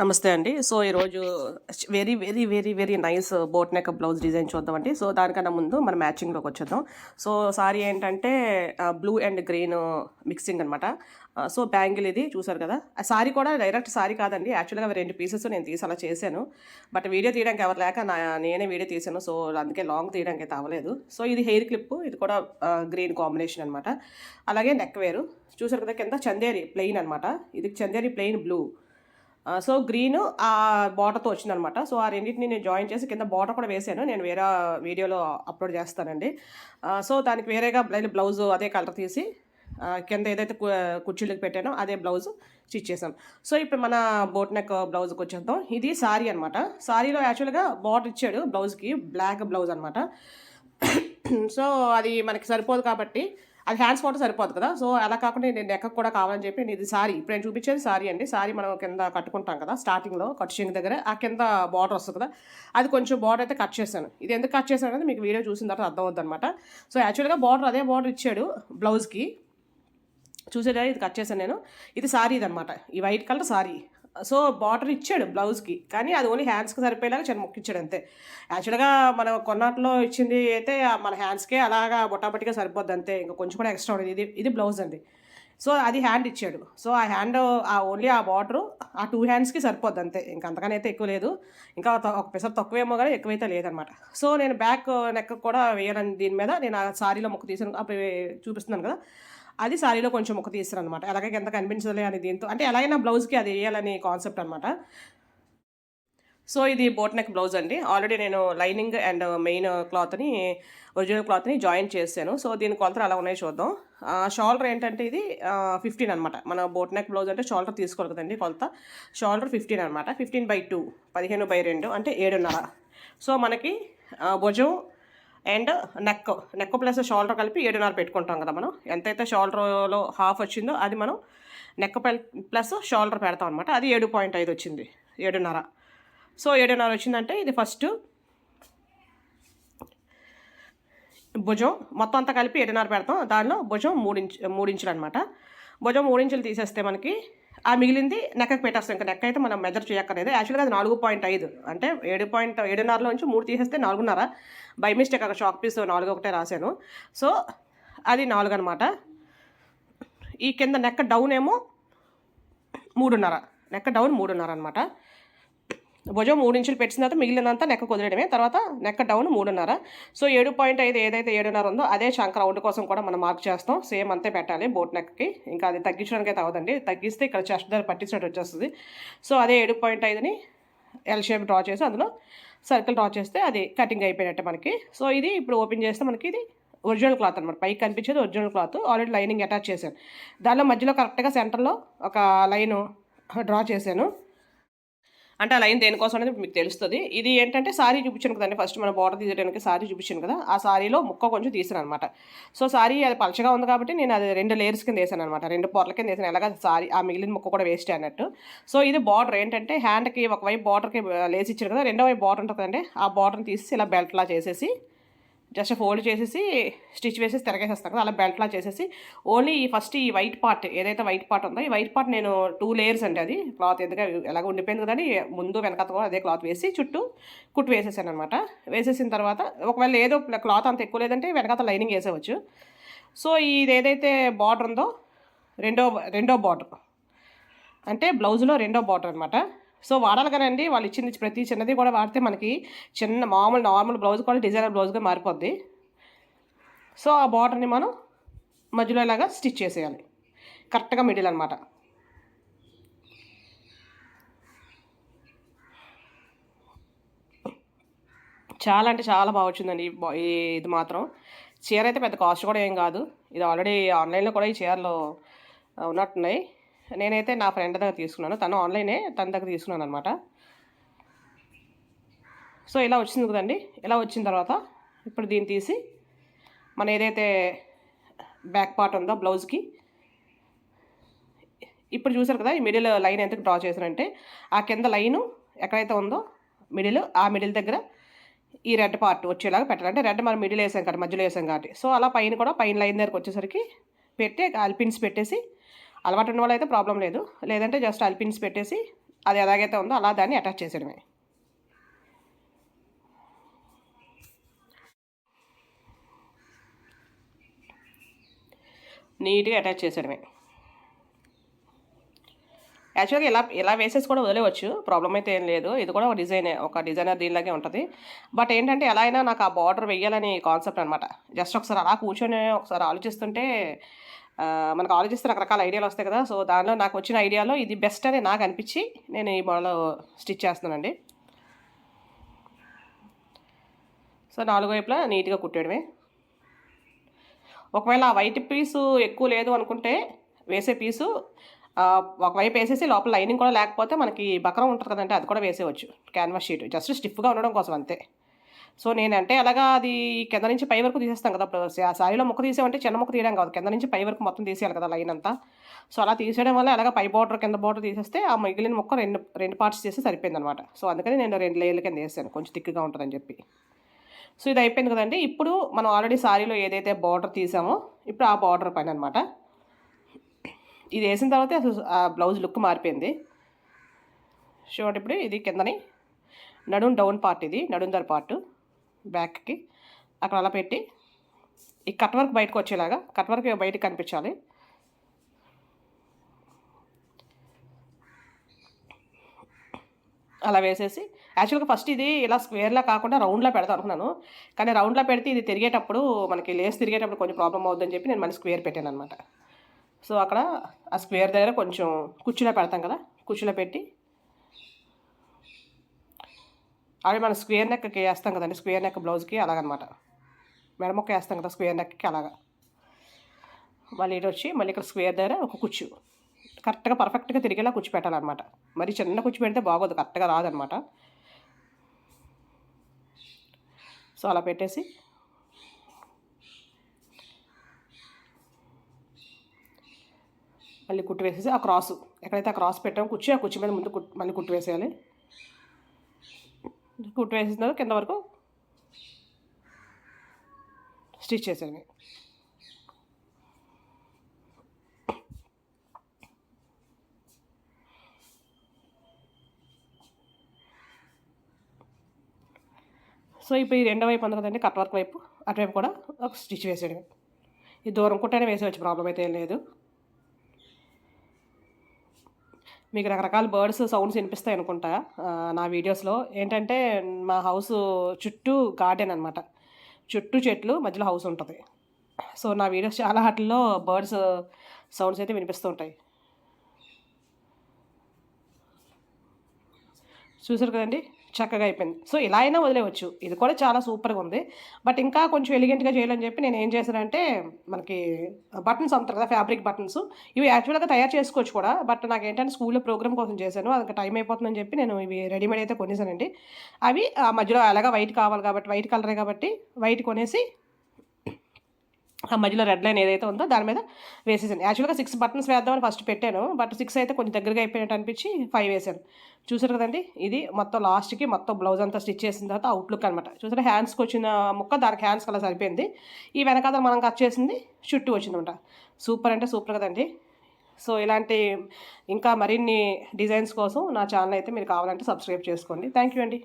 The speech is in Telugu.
నమస్తే అండి. సో ఈరోజు very very very very nice boat neck blouse design చూద్దామండి. సో దానికన్నా ముందు మనం మ్యాచింగ్లోకి వచ్చేద్దాం. సో సారీ ఏంటంటే బ్లూ అండ్ గ్రీన్ మిక్సింగ్ అనమాట సో బ్యాంగిల్ ఇది చూసారు కదా? ఆ సారీ కూడా డైరెక్ట్ సారీ కాదండి. యాక్చువల్గా రెండు పీసెస్ నేను తీసి అలా చేశాను. బట్ వీడియో తీయడానికి ఎవరు లేక నా నేనే వీడియో తీసాను సో అందుకే లాంగ్ తీయడానికి అయితే అవ్వలేదు. సో ఇది హెయిర్ క్లిప్ ఇది కూడా గ్రీన్ కాంబినేషన్ అనమాట అలాగే నెక్ వేరు చూసారు కదా కింద చందేరి ప్లెయిన్ అనమాట ఇది Chanderi plain blue so green ఆ బార్డర్తో వచ్చిందనమాట. సో ఆ రెండింటిని నేను జాయిన్ చేసి కింద బార్డర్ కూడా వేసాను. నేను వేరే వీడియోలో అప్లోడ్ చేస్తానండి. సో దానికి వేరేగా బ్లౌజ్ అదే కలర్ తీసి కింద ఏదైతే కుర్చీలకు పెట్టానో అదే బ్లౌజ్ స్టిచ్ చేసాం సో ఇప్పుడు మన బోట్ నెక్ బ్లౌజ్కి వచ్చేద్దాం. ఇది సారీ అనమాట. సారీలో యాక్చువల్గా బార్డర్ ఇచ్చాడు బ్లౌజ్కి బ్లాక్ బ్లౌజ్ అనమాట. సో అది మనకి సరిపోదు కాబట్టి అది హ్యాండ్స్ ఫోటో సరిపోదు కదా. సో అలా కాకుండా నేను నెక్క కూడా కావాలని చెప్పి నేను ఇది సారీ ఇప్పుడు నేను చూపించేది సారీ అండి. సారీ మనం కింద కట్టుకుంటాం కదా స్టార్టింగ్లో కట్ షింగ్ దగ్గర ఆ కింద బార్డర్ వస్తుంది కదా. అది కొంచెం బార్డర్ అయితే కట్ చేశాను. ఇది ఎందుకు కట్ చేశాను అనేది మీకు వీడియో చూసిన తర్వాత అర్థం అవుతుంది అనమాట సో యాక్చువల్గా బార్డర్ అదే బార్డర్ ఇచ్చాడు బ్లౌజ్కి చూసేదా ఇది కట్ చేశాను నేను. ఇది సారీ అనమాట ఈ white colour sari so border ఇచ్చాడు బ్లౌజ్కి. కానీ అది ఓన్లీ హ్యాండ్స్కి సరిపోయేలాగా చిన్న ముక్క ఇచ్చాడు అంతే. యాక్చువల్గా మనం కొన్నాటిలో ఇచ్చింది అయితే మన హ్యాండ్స్కే అలాగా బొట్టాబట్టిగా సరిపోద్ది అంతే. ఇంకా కొంచెం కూడా ఎక్స్ట్రా ఉండేది. ఇది ఇది బ్లౌజ్ అండి. సో అది హ్యాండ్ ఇచ్చాడు. సో ఆ హ్యాండ్ ఆ ఓన్లీ ఆ బార్డరు ఆ టూ హ్యాండ్స్కి సరిపోద్ది అంతే. ఇంకా అంతకనైతే అయితే ఎక్కువ లేదు. ఇంకా త- ఒక పెసర్ తక్కువేమో కానీ ఎక్కువైతే లేదనమాట. సో నేను బ్యాక్ నెక్ కూడా వేయాలని దీని మీద నేను ఆ సారీలో మొక్క తీసాను. అప్పుడు చూపిస్తున్నాను కదా. అది సారీలో కొంచెం మొక్క తీసాను అనమాట అలాగే ఎంత కనిపించదులే అని దీంతో అంటే ఎలాగైనా బ్లౌజ్కి అది వేయాలని కాన్సెప్ట్ అనమాట సో ఇది బోట్ నెక్ బ్లౌజ్ అండి. ఆల్రెడీ నేను లైనింగ్ అండ్ మెయిన్ క్లాత్ని ఒరిజినల్ క్లాత్ని జాయిన్ చేశాను. సో దీని కొలతలు అలా ఉన్నాయి చూద్దాం. షోల్డర్ ఏంటంటే ఇది ఫిఫ్టీన్ అనమాట మన బోట్ నెక్ బ్లౌజ్ అంటే షోల్డర్ తీసుకోవాలి కదండి కొలత. షోల్డర్ ఫిఫ్టీన్ అనమాట ఫిఫ్టీన్ బై టూ పదిహేను బై రెండు అంటే ఏడున్నర. సో మనకి భుజం and neck neck plus shoulder కలిపి ఏడున్నర పెట్టుకుంటాం కదా మనం. ఎంతైతే షోల్డర్లో హాఫ్ వచ్చిందో అది మనం నెక్ ప్లస్ షోల్డర్ పెడతాం అనమాట అది ఏడు పాయింట్ ఐదు వచ్చింది. ఏడున్నర. సో ఏడున్నర వచ్చిందంటే ఇది ఫస్ట్ భుజం మొత్తం అంతా కలిపి ఏడున్నర పెడతాం. దానిలో భుజం మూడు మూడించులు అనమాట భుజం మూడించులు తీసేస్తే మనకి ఆ మిగిలింది నెక్కకి పెట్టేస్తాం. ఇంకా నెక్క అయితే మనం మెజర్ చేయక్కర్లేదు. యాక్చువల్గా అది నాలుగు పాయింట్ ఐదు. అంటే ఏడు పాయింట్ ఏడున్నరలో నుంచి మూడు తీసేస్తే నాలుగున్నర. బై మిస్టేక్ అక్కడ షాక్ పీస్ నాలుగు ఒకటే రాశాను. సో అది నాలుగు అనమాట ఈ కింద నెక్క డౌన్ ఏమో మూడున్నర. నెక్క డౌన్ మూడున్నర అనమాట భుజం మూడు ఇంచులు పెట్టిన తర్వాత మిగిలినంతా నెక్క కుదరడమే తర్వాత నెక్క డౌన్ మూడున్నర. సో ఏడు పాయింట్ ఐదు ఏదైతే ఏడున్నర ఉందో అదే చంక రౌండ్ కోసం కూడా మనం మార్క్ చేస్తాం. సేమ్ అంతే పెట్టాలి బోట్ నెక్కి ఇంకా అది తగ్గించడానికి అయితే అవదండి తగ్గిస్తే ఇక్కడ చెస్ట్ దగ్గర పట్టించినట్టు వచ్చేస్తుంది. సో అదే ఏడు పాయింట్ ఐదుని ఎల్ షేప్ డ్రా చేసి అందులో సర్కిల్ డ్రా చేస్తే అది కటింగ్ అయిపోయినట్టే మనకి. సో ఇది ఇప్పుడు ఓపెన్ చేస్తే మనకి ఇది ఒరిజినల్ క్లాత్ అనమాట పైకి కనిపించేది original cloth already lining attach చేశాను. దానిలో మధ్యలో కరెక్ట్గా సెంటర్లో ఒక లైన్ డ్రా చేశాను. అంటే ఆ లైన్ దేనికోసం అనేది మీకు తెలుస్తుంది. ఇది ఏంటంటే సారీ చూపించాను కదండి ఫస్ట్ మనం బార్డర్ తీసేయడానికి సారీ చూపించాను కదా ఆ సారీలో ముక్క కొంచెం తీసాను అనమాట సో సారీ అది పలచగా ఉంది కాబట్టి నేను అది రెండు లేయర్స్ కింద వేసాను అనమాట రెండు పొరల కింద వేసాను. ఎలాగ సారీ ఆ మిగిలిన ముక్క కూడా వేస్ట్ అన్నట్టు. సో ఇది బార్డర్ ఏంటంటే హ్యాండ్కి ఒకవైపు బార్డర్కి లేసి ఇచ్చారు కదా రెండో వైపు బార్డర్ ఉంటుంది కదండి ఆ బార్డర్ని తీసి ఇలా బెల్ట్లా చేసేసి జస్ట్ ఫోల్డ్ చేసేసి స్టిచ్ వేసేసి తిరగేసేస్తాను కదా అలా బెల్ట్లా చేసేసి. ఓన్లీ ఈ ఫస్ట్ ఈ వైట్ పార్ట్ ఏదైతే వైట్ పార్ట్ ఉందో ఈ వైట్ పార్ట్ నేను టూ లేయర్స్ అండి అది. క్లాత్ ఎందుకంటే ఎలాగ ఉండిపోయింది కదా అని ముందు వెనకాల కూడా అదే క్లాత్ వేసి చుట్టూ కుట్టు వేసేసాను అనమాట వేసేసిన తర్వాత ఒకవేళ ఏదో క్లాత్ అంత ఎక్కువ లేదంటే వెనకత లైనింగ్ వేసేవచ్చు సో ఇది ఏదైతే బార్డర్ ఉందో రెండో రెండో బార్డర్ అంటే బ్లౌజ్లో రెండో బార్డర్ అనమాట సో వాడాలి కదండి. వాళ్ళు ఇచ్చింది ప్రతి చిన్నది కూడా వాడితే మనకి చిన్న మామూలు నార్మల్ బ్లౌజ్ కూడా డిజైనర్ బ్లౌజ్గా మారిపోద్ది. సో ఆ బార్డర్ని మనం మధ్యలో ఇలాగా స్టిచ్ చేసేయాలి. కరెక్ట్గా మిడిల్ అనమాట చాలా అంటే చాలా బాగా వచ్చిందండి ఈ ఇది మాత్రం. చీర అయితే పెద్ద కాస్ట్ కూడా ఏం కాదు. ఇది ఆల్రెడీ ఆన్లైన్లో కూడా ఈ చీరలు ఉన్నట్టున్నాయి. నేనైతే నా ఫ్రెండ్ దగ్గర తీసుకున్నాను. తను ఆన్లైనే తన దగ్గర తీసుకున్నాను అనమాట సో ఇలా వచ్చింది కదండి. ఇలా వచ్చిన తర్వాత ఇప్పుడు దీన్ని తీసి మన ఏదైతే బ్యాక్ పార్ట్ ఉందో బ్లౌజ్కి ఇప్పుడు చూసారు కదా ఈ మిడిల్ లైన్ ఎందుకు డ్రా చేశారంటే ఆ కింద లైను ఎక్కడైతే ఉందో మిడిల్ ఆ మిడిల్ దగ్గర ఈ రెడ్ పార్ట్ వచ్చేలాగా పెట్టాలి. అంటే రెడ్ మనం మిడిల్ వేసాం కాబట్టి మధ్యలో వేసాం కాబట్టి. సో అలా పైన కూడా పైన లైన్ దగ్గరకు వచ్చేసరికి పెట్టి అల్పిన్స్ పెట్టేసి అలవాటు ఉన్న వాళ్ళు అయితే ప్రాబ్లం లేదు. లేదంటే జస్ట్ అల్పిన్స్ పెట్టేసి అది ఎలాగైతే ఉందో అలా దాన్ని అటాచ్ చేసేయడమే. నీట్గా అటాచ్ చేసేయడమే. యాక్చువల్గా ఇలా ఇలా వేసేసి కూడా వదిలేవచ్చు ప్రాబ్లం అయితే ఏం లేదు. ఇది కూడా ఒక డిజైనే ఒక డిజైనర్ దీనిలాగే ఉంటుంది. బట్ ఏంటంటే ఎలా అయినా నాకు ఆ బార్డర్ వెయ్యాలని కాన్సెప్ట్ అనమాట జస్ట్ ఒకసారి అలా కూర్చొని ఒకసారి ఆలోచిస్తుంటే మనకు ఆలోచిస్తే రకరకాల ఐడియాలు వస్తాయి కదా. సో దానిలో నాకు వచ్చిన ఐడియాలో ఇది బెస్ట్ అని నాకు అనిపించి నేను ఈ మోడల్ స్టిచ్ చేస్తున్నానండి. సో నాలుగు వైపులా నీట్గా కుట్టేయడమే. ఒకవేళ ఆ వైట్ పీసు ఎక్కువ లేదు అనుకుంటే వేసే పీసు ఒకవైపు వేసేసి లోపల లైనింగ్ కూడా లేకపోతే మనకి బకరం ఉంటుంది కదంటే అది కూడా వేసేయచ్చు. క్యాన్వాస్ షీట్ జస్ట్ స్టిఫ్గా ఉండడం కోసం అంతే. సో నేనంటే అలాగా అది కింద నుంచి పై వరకు తీసేస్తాం కదా ఇప్పుడు ఆ సారీలో ముక్క తీసామంటే చిన్న ముక్క తీయడం కాదు. కింద నుంచి పై వరకు మొత్తం తీసేయాలి కదా లైన్ అంతా. సో అలా తీసేయడం వల్ల అలాగా పై బార్డర్ కింద బార్డర్ తీసేస్తే ఆ మిగిలిన ముక్క రెండు రెండు పార్ట్స్ చేస్తే సరిపోయింది అనమాట సో అందుకని నేను రెండు లేయర్ల కింద వేసాను. కొంచెం థిక్గా ఉంటుందని చెప్పి. సో ఇది అయిపోయింది కదండి. ఇప్పుడు మనం ఆల్రెడీ సారీలో ఏదైతే బార్డర్ తీసామో ఇప్పుడు ఆ బార్డర్ పైన అనమాట. ఇది వేసిన తర్వాత అసలు ఆ బ్లౌజ్ లుక్ మారిపోయింది. చూడండి ఇప్పుడు ఇది కిందని నడుం డౌన్ పార్ట్ ఇది నడుందర్ పార్ట్. బ్యాక్కి. అక్కడ అలా పెట్టి ఈ కట్ వర్క్ బయటకు వచ్చేలాగా కట్ వర్క్ బయటకు కనిపించాలి. అలా వేసేసి యాక్చువల్గా ఫస్ట్ ఇది ఇలా స్క్వేర్లా కాకుండా రౌండ్లా పెడతాను అనుకున్నాను. కానీ రౌండ్లా పెడితే ఇది తిరిగేటప్పుడు మనకి లేస్ తిరిగేటప్పుడు కొంచెం ప్రాబ్లం అవుతుందని చెప్పి నేను మళ్ళీ స్క్వేర్ పెట్టాను అనమాట సో అక్కడ ఆ స్క్వేర్ దగ్గర కొంచెం కుర్చీలో పెడతాం కదా కుర్చీలో పెట్టి అవి మనం స్క్వేర్ నెక్కి వేస్తాం కదండి స్క్వేర్ నెక్ బ్లౌజ్కి అలాగనమాట. మెడమొక్క వేస్తాం కదా స్క్వేర్ నెక్కి అలాగా. మళ్ళీ ఇటు వచ్చి మళ్ళీ ఇక్కడ స్క్వేర్ దగ్గర ఒక కుచ్చు. కరెక్ట్గా పర్ఫెక్ట్గా తిరిగేలా కుచ్చు పెట్టాలన్నమాట మరి చిన్న కుచ్చు పెడితే బాగోదు కరెక్ట్గా రాదనమాట. సో అలా పెట్టేసి మళ్ళీ కుట్టు వేసేసి ఆ క్రాసు. ఎక్కడైతే ఆ క్రాస్ పెట్టామో కుర్చీ ఆ కుర్చీ మీద ముందు కుట్ మళ్ళీ కుట్టు వేసేయాలి. కుట్టు వేసిన కింద వరకు స్టిచ్ చేసేయాలి సో ఇప్పుడు ఈ రెండో వైపు ఉంది కదండి కట్ వర్క్ వైపు అటువైపు కూడా ఒక స్టిచ్ వేసేయడం ఈ దూరం కుట్టనే వేసేవచ్చు ప్రాబ్లం అయితే ఏం లేదు. మీకు రకరకాల బర్డ్స్ సౌండ్స్ వినిపిస్తాయి అనుకుంటా నా వీడియోస్లో. ఏంటంటే మా హౌస్ చుట్టూ గార్డెన్ అనమాట చుట్టూ చెట్లు మధ్యలో హౌస్ ఉంటుంది. సో నా వీడియోస్ చాలా వాటిల్లో బర్డ్స్ సౌండ్స్ అయితే వినిపిస్తూ ఉంటాయి. చూసారు కదండి? చక్కగా అయిపోయింది. సో ఇలా అయినా వదిలేవచ్చు ఇది కూడా చాలా సూపర్గా ఉంది. బట్ ఇంకా కొంచెం ఎలిగెంట్గా చేయాలని చెప్పి నేను ఏం చేశానంటే మనకి బటన్స్ అంటారు కదా ఫ్యాబ్రిక్ బటన్స్. ఇవి యాక్చువల్గా తయారు చేసుకోవచ్చు కూడా. బట్ నాకు ఏంటంటే స్కూల్లో ప్రోగ్రామ్ కోసం చేశాను. అది టైం అయిపోతుందని చెప్పి నేను ఇవి రెడీమేడ్ అయితే కొనేసానండి. అవి ఆ మధ్యలో అలాగా వైట్ కావాలి కాబట్టి వైట్ కలరే కాబట్టి వైట్ కొనేసి ఆ మధ్యలో రెడ్ లైన్ ఏదైతే ఉందో దాని మీద వేసేసాను. యాక్చువల్గా సిక్స్ బటన్స్ వేద్దామని ఫస్ట్ పెట్టాను బట్ సిక్స్ అయితే కొంచెం దగ్గరగా అయిపోయినట్టు అనిపించి ఫైవ్ వేసాను. చూసారు కదండి? ఇది మొత్తం లాస్ట్కి మొత్తం బ్లౌజ్ అంతా స్టిచ్ చేసిన తర్వాత అవుట్లుక్ అనమాట చూసారా? హ్యాండ్స్కి వచ్చిన ముక్క దానికి హ్యాండ్స్ అలా సరిపోయింది. ఈ వెనకాల మనం కట్ చేసింది చుట్టూ వచ్చిందనమాట సూపర్ అంటే సూపర్ కదండి. సో ఇలాంటి ఇంకా మరిన్ని డిజైన్స్ కోసం నా ఛానల్ అయితే మీరు కావాలంటే సబ్స్క్రైబ్ చేసుకోండి. థ్యాంక్ యూ అండి.